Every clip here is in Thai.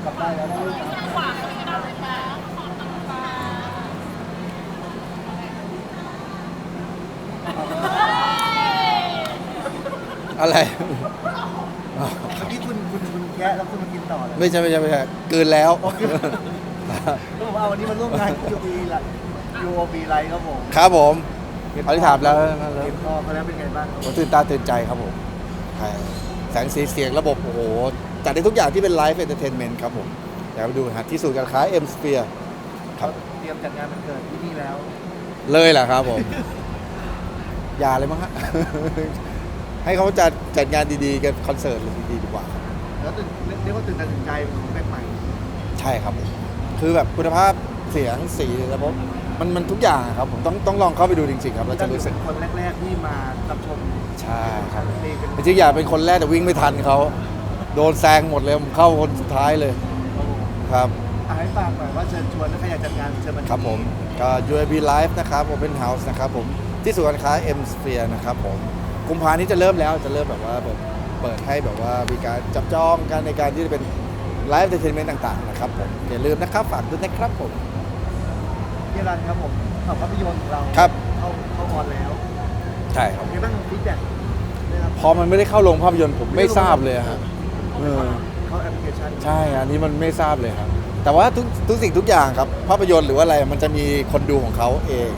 ากลับได้แล้วนะลูกนะอะไร เมื่อกี้คุณคุณคุณแคะแล้วคุณมากินต่อเลยไม่ใช่ไม่ใช่ไม่ใช่เกินแล้ว ก็บอกว่าวันนี้มาร่วมงานยูบีละยูบีไลท์ครับผมครับผมเขาที่ถามแล้วเห็นพ่อเขาแล้วเป็นไงบ้างครับผมตื่นตาตื่นใจครับผมใช่แสงสีเสียงระบบโอ้โห จัดได้ทุกอย่างที่เป็นไลฟ์เอนเตอร์เทนเมนต์ครับผมอยากไปดูนะฮะที่ศูนย์การค้าเอ็มสเฟียครับเตรียมจัดงานวันเกิดที่นี่แล้ว เลยแหละครับผม อย่าเลยมั้งฮะ ให้เขาจัดจัดงานดีๆ กันคอนเสิร์ตดีๆดีกว่าครับแล้วตื่นเรียกว่าตื่นตาตื่นใจเป็นของแปลกใหม่ ใช่ครับผมคือแบบคุณภาพเสียงสีระบบมันมันทุกอย่างอะครับผมต้องต้องลองเข้าไปดูจริงๆครับเราจะรู้สึกเป็นคนแรกๆที่มารับชมใช่ครับเพลงเป็นจริงๆอยากเป็นคนแรกแต่วิ่งไม่ทันเขา โดนแซงหมดเลยผมเข้าคนสุดท้ายเลยครับอะให้ฝากหน่อยว่าเชิญชวนถ้าใครอยากจัดงานเชิญมาครับผมก็ UAB Live นะครับ Open House นะครับผมที่ศูนย์การค้า M Sphere นะครับผมกุมภานี้จะเริ่มแล้วจะเริ่มแบบว่าเปิดเปิดให้แบบว่ามีการจับจองกันในการที่จะเป็นไลฟ์เ e นเทนเมนต์ต่างๆนะครับผมอย่าลืมนะครับฝากด้วยนะครับผม พี่รันครับผมข่าวภาพยนตร์ของเราครับ เข้าเข้าออนแล้วใช่ครับเป็นไงบ้างฟีดแบ็กนะครับ พอมันไม่ได้เข้าโรงภาพยนตร์ผมไม่ทราบเลยอะฮะ เออเข้าแอปพลิเคชันใช่อันนี้มันไม่ทราบเลยครับ แต่ว่าทุกทุกสิ่งทุกอย่างครับภาพยนตร์หรือว่าอะไรมันจะมีคนดูของเขาเอง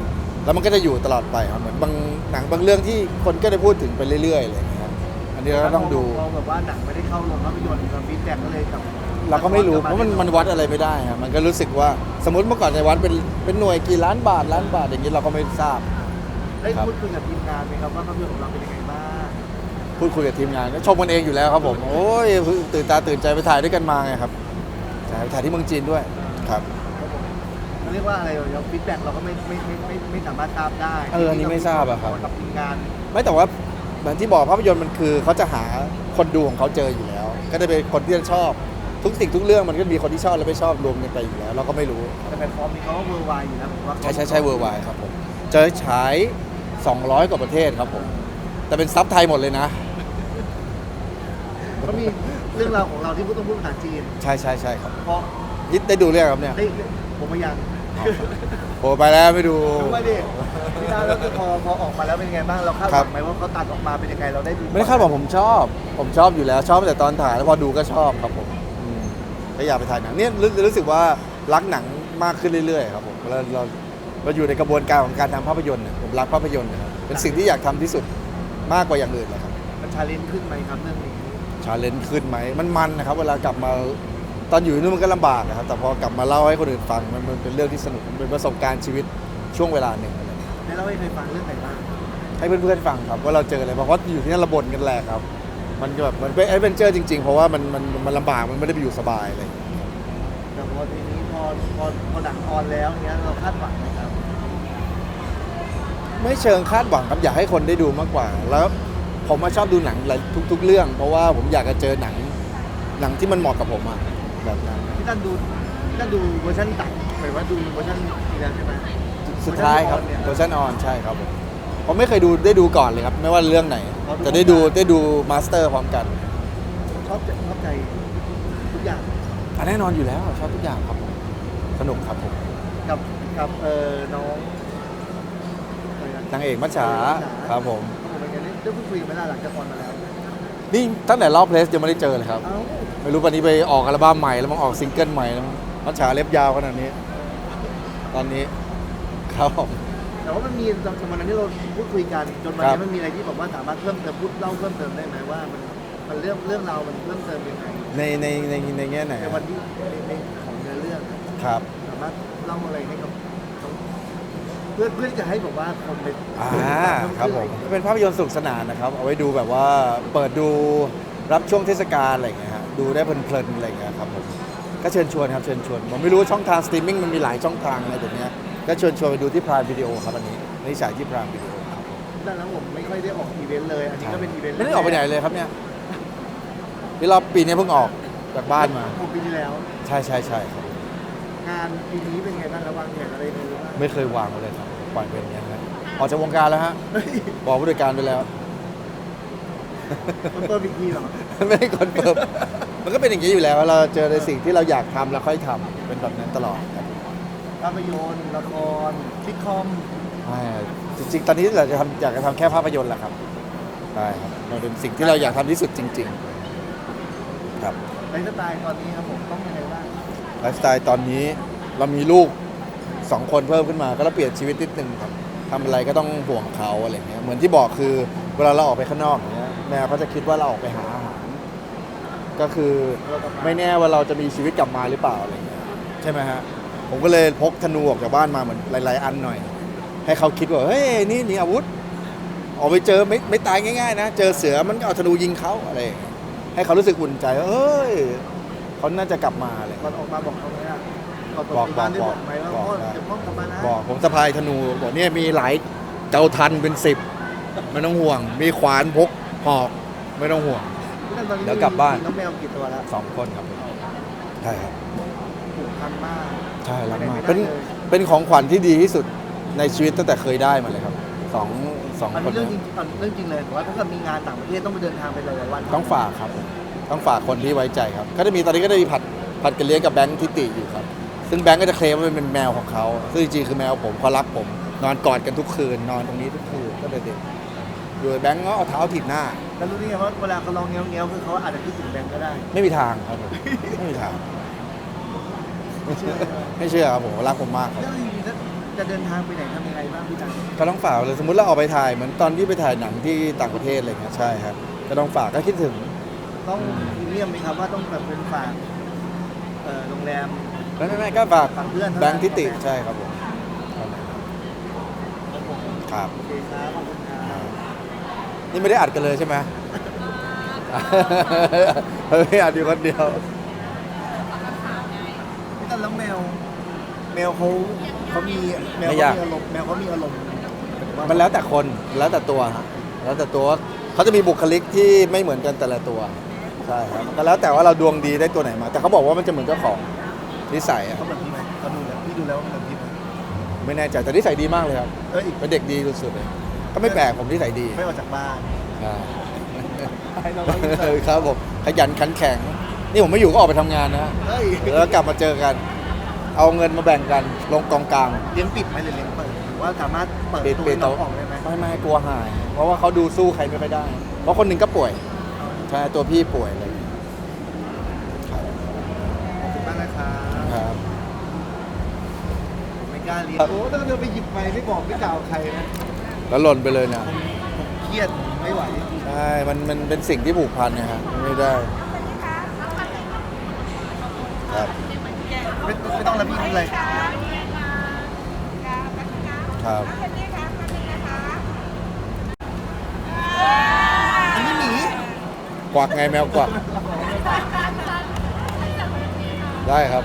แล้วมันก็จะอยู่ตลอดไปครับเหมือนบางหนังบางเรื่องที่คนก็ได้พูดถึงไปเรื่อยๆอะไรอย่างเลยครับอันนี้เราก็ต้องดู เราแบบว่าหนังไม่ได้เข้าโรงภาพยนตร์ฟีดแบ็กก็เลยกับเราก็ไม่รู้เพราะมันมันวัดอะไรไม่ได้ครับมันก็รู้สึกว่าสมมติเมื่อก่อนในวัดเป็นเป็นหน่วยกี่ล้านบาทล้านบาทอย่างนี้เราก็ไม่ทราบ ได้ครับพูดคุยกับทีมงานไหมครับว่าภาพยนตร์ของเราเป็นยังไงบ้าง พูดคุยกับทีมงานก็ชมกันเองอยู่แล้วครับผมโอ้ยตื่นตาตื่นใจไปถ่ายด้วยกันมาไงครับใช่ไปถ่ายที่เมืองจีนด้วยครับครับผมเขาเรียกว่าอะไรเราฟีดแบ็กเราก็ไม่ไม่ไม่ไม่ไม่สามารถทราบได้เอออันนี้ไม่ทราบอะครับ กับทีมงานไม่แต่ว่าเหมือนที่บอกภาพยนตร์มันคือเขาจะหาคนดูของเขาเจออยู่แล้ว ก็จะเป็นคนที่ชอบ ทุกสิ่งทุกเรื่องมันก็มีคนที่ชอบและไม่ชอบรวมกันไปอยู่แล้ว เราก็ไม่รู้แต่แพลตฟอร์มนี้เขาก็เวอร์ไวอยู่นะผมว่าใช่ใช่ใช่เวอร์ไวครับผมจะฉาย 200 กว่าประเทศครับผมแต่เป็นซับไทยหมดเลยนะ ก็มีเรื่องราวของเราที่พูดต้องพูดภาษาจีน ใช่ใช่ใช่ครับเพราะยิดได้ดูเรื่องครับเนี่ยได้ผมมายังโอ้ไปแล้วไม่ดูดูมาดิพี่ดาวแล้วคือพอพอออกมาแล้วเป็นยังไงบ้างเราคาดหครัวับงไหมว่าเขาตัดออกมาเป็นยังไงเราได้ดูไม่ได้คาดหวังผมชอบ ผมชอบอยู่แล้ว ชอบตั้งแต่ตอนถ่ายแล้วพอดูก็ชอบครับผมอืมก็อยากไปถ่ายหนังเนี่ยรู้รู้สึกว่ารักหนังมากขึ้นเรื่อยๆครับผมเราเราเราอยู่ในกระบวนการของการทำภาพยนตร์เนี่ยผมรักภาพยนตร์นะครับเป็นสิ่งที่อยากทำที่สุดมากกว่าอย่างอื่นเลยครับมันชาเลนจ์ขึ้นไหมครับเรื่องนี้ ชาเลนจ์ขึ้นไหมมันมันนะครับ เวลากลับมาตอนอยู่นู่นมันก็ลำบากนะครับ แต่พอกลับมาเล่าให้คนอื่นฟังมันมันเป็นเรื่องที่สนุกมันเป็นประสบการณ์ชีวิตช่วงเวลาหนึ่งอะไรอย่างเงี้ยให้เราให้เคยฟังเรื่องไหนบ้างให้เพื่อนๆฟังครับว่าเราเจออะไรบ้างเพราะอยู่ที่นั่นระบนกันแหละครับ มันก็แบบมันเป็นแอดเวนเจอร์จริงๆ เพราะว่ามันมันมันลำบากมันไม่ได้ไปอยู่สบายอะไรอย่างเงี้ยแต่พอทีนี้พอพอพอหนังออนแล้วเนี้ยเราคาดหวังไหมครับ ไม่เชิงคาดหวังครับอยากให้คนได้ดูมากกว่า แล้ว ผมมาชอบดูหนังหลายทุก ๆ เรื่อง เพราะว่าผมอยากจะเจอหนังหนังที่มันเหมาะกับผมอะแบบนั้นพี่ตั้นดูพี่ตั้นดูเวอร์ชันตัดหมายว่าดูเวอร์ชันอีกแล้วใช่ไหมสุดท้ายครับเวเวออร์ร์ชัชันนออออนนใช่ครับผมผมไม่เคยดูได้ดูก่อนเลยครับ ไม่ว่าเรื่องไหนอ๋อดูแต่ได้ดูได้ดูมาสเตอร์พร้อมกันชอบใจชอบใจทุกอย่างอะแน่นอนอยู่แล้วชอบทุกอย่างครับผมสนุกครับผมกับกับเออน้องอะไระนางเอกมัจฉาครับผมผมเป็น ไงได้ได้พูดคุยกันไหมล่ะหลังจากออนมาแล้ว นี่ตั้งแต่รอบเพลสยังไม่ได้เจอเลยครับ เอ้าไม่รู้วันนี้ไปออกอัลบั้มใหม่แล้วมันออกซิงเกิลใหม่แล้วมั้งมัจฉาเล็บยาวขนาดนี้ ตอนนี้ครับผม แต่ว่ามันมีตอนวันนั้นที่เราพูดคุยกัน จนวันครันี้บ มันมีอะไรที่บอกว่าสามารถเพิ่มเติมพูดเล่าเพิ่มเติมได้ไหมว่ามันมันเรื่องเรื่องราวมันเพิ่มเติมยังไงในในในในแง่ไหนในวันที่ในในของเนื้อเรื่อง ครับ สามารถเล่าอะไรให้กับ เพื่อเพื่อที่จะให้บอกว่าคนไปอ่าครับผมเป็นภาพยนตร์สนุกสนานนะครับ เอาไว้ดูแบบว่าเปิดดูรับช่วงเทศกาลอะไรอย่างเงี้ยฮะดูได้เพลินๆอะไรอย่างเงี้ยครับผมก็เชิญชวนครับเชิญชวนผมไม่รู้ว่าช่องทางสตรีมมิ่งมันมีหลายช่องทางอะไรแบบเนี้ยก็เชิญชวนไปดูที่พรามวิดีโอครับอันนี้นี่ฉายที่พรามวิดีโอครับผมดังนั้นผมไม่ค่อยได้ออกอีเวนต์เลย อันนี้ก็เป็นอีเวนต์ไม่ได้ออกไปไหนเลยครับเนี่ยนี่รอบปีนี้เพิ่งออกจากบ้านมาผมปีที่แล้ว ใช่ใช่ใช่ครับ งานปีนี้เป็นไงบ้างระวางแผนอะไรเลยหรือว่าไม่เคยวางไว้เลยครับปล่อยเป็นอย่างเงี้ยฮะออกจากวงการแล้วฮะเฮ้ยบอกผู้จัดการไปแล้ว มันเปิดอีกทีเหรอไม่ได้คอนเฟิร์มมันก็เป็นอย่างนี้อยู่แล้วเราเจอในสิ่งที่เราอยากทำแล้วค่อยทำเป็นแบบนั้นตลอดครับภาพยนตร์ละครซิทคอมใช่จริงๆ ตอนนี้เราจะทำอยากจะทำแค่ภาพยนตร์แหละครับใช่ครับมันเป็นสิ่งที่เราอยากทำที่สุดจริง ๆ ครับ ไลฟ์สไตล์ตอนนี้ครับผมต้องยังไงบ้าง ไลฟ์สไตล์ตอนนี้เรามีลูกสองคนเพิ่มขึ้นมาก็ต้องเปลี่ยนชีวิตนิดนึงครับทำอะไรก็ต้องห่วงเขาอะไรเงี้ยเหมือนที่บอกคือเวลาเราออกไปข้างนอกอย่างเงี้ยแมวเขาจะคิดว่าเราออกไปหาอาหารก็คือไม่แน่ว่าเราจะมีชีวิตกลับมาหรือเปล่าอะไรเงี้ยใช่ไหมฮะผมก็เลยพกธนูออกจากบ้านมาเหมือนหลาย ๆ อันหน่อย ให้เขาคิดว่าเฮ้ยนี่นี่อาวุธออกไปเจอไม่ไม่ตายง่าย ๆ นะ เจอเสือมันก็เอาธนูยิงเขาอะไร ให้เขารู้สึกอุ่นใจว่าเอ้ย เขาน่าจะกลับมาอะไรก่อนออกมาบอกเขาไหมอะก่อนบอกที่บ้านได้บบออกกไหมว่าบอกพ่อได้เดี๋ยวพ่อกลับมานะบอกผมสะพายธนูบอกเนี่ยมีหลายเจ้าทันเป็นสิบไม่ต้องห่วง มีขวานพกหอกไม่ต้องห่วงพี่ตั้มตอนนี้เดี๋ยวกลับบ้าน มีน้องแมวกี่ตัวแล้วสองคนครับผมใช่ครับผูกพันมาก ใช่รักมากไปไหนไม่ได้เป็นเลยเป็นของขวัญที่ดีที่สุดในชีวิตตั้งแต่เคยได้มาเลยครับสองสองอันคนี้นเรื่องจนี้ริงอันนี้เรื่องจริงเลยแต่ว่าถ้าเกิดมีงานต่างประเทศต้องไปเดินทางไปหลายๆวันต้องฝากครับผม ต้องฝากคนที่ไว้ใจครับ ก็จะมีตอนนี้ก็จะมีผัดผัดกันเลี้ยงกับแบงค์ทิติอยู่ครับ ซึ่งแบงค์ก็จะเคลมว่าเป็นแมวของเขาซึ่งจริงๆคือแมวผมเขารักผม นอนกอดกันทุกคืน นอนตรงนี้ทุกคืนก็เลยเด็กโดยแบงค์ก็เอาเท้าถีบหน้า แล้วรู้ได้ไงว่าเวลาเขาลองเงี้ยวเงี้ยวๆคือเขาอาจจะคิดถึงแบงก์ก็ได้ ไม่มีทางครับผมไม่มีทาง ไม่เชื่อไม่เชื่อครับผมรักผมมากครับเรื่องจริงๆแล้วจะเดินทางไปไหนทำยังไงบ้างพี่ตังก็ต้องฝากเลยสมมติเราออกไปถ่ายเหมือนตอนที่ไปถ่ายหนังที่ต่างประเทศอะไรเงี้ยใช่ครับก็ต้องฝากก็คิดถึง ต้องพรีเมียมไหมครับว่าต้องแบบเป็นฝากเอ่อโรงแรม ไม่ไม่ไม่ก็ฝากฝากเพื่อนเท่านั้น แบงค์ทิติใช่ครับผมครับ โอเคครับขอบคุณครับ นี่ไม่ได้อัดกันเลยใช่ไหมเฮ้ยอัดอยู่คนเดียวพี่ตันแล้วแมว แมวเขาเขามีแมวไม่เขายาก มีอารมณ์แมวเขามีอารมณ์ว่ามันแล้วแต่คนแล้วแต่ตัวฮะแล้วแต่ตัวเขาจะมีบุคลิกที่ไม่เหมือนกันแต่ละตัว ใช่ครับก็แล้วแต่ว่าเราดวงดีได้ตัวไหนมา แต่เขาบอกว่ามันจะเหมือนเจ้าของนิสัยอะเขาเหมือนพี่ไหมเขาดูแล้วพี่ดูแล้วเหมือนพี่ไหมไม่แน่ใจแต่นิสัยดีมากเลยครับเอ้ยเป็นเด็กดีสุดๆเลยก็ไม่แปลกผมนิสัยดีไม่ออกจากบ้านใช่ให้น้องเขาอินเสิร์ตครับผมขยันขันแข็ง นี่ผมไม่อยู่ก็ออกไปทำงานนะเฮ้ยแล้วกลับมาเจอกัน เอาเงินมาแบ่งกันลงกองกลาง เลี้ยงปิดไหมหรือเลี้ยงเปิดหรือว่าสามารถเปิดปิดตัวปิดให้น้องโต๊ะออกได้ไหมไม่ไม่กลัวหาย เพราะว่าเขาดูสู้ใครไม่ค่อยได้ เพราะคนหนึ่งก็ป่วย ใช่ตัวพี่ป่วยอะไรอย่างเลยครับขอบคุณมากนะครับครับผมไม่กล้าเลี้ยงครับโอ้ถ้าเดินไปหยิบไปไม่บอกไม่กล่าวใครนะแล้วหล่นไปเลยนะผมผมเครียดไม่ไหวใช่มันมันเป็นสิ่งที่ผูกพันนะฮะไม่ได้ครับไม่ไม่ต้องแล้วพี่ทำอะไรครับ อันนี้หมี กวักไงแมวกวัก ได้ครับ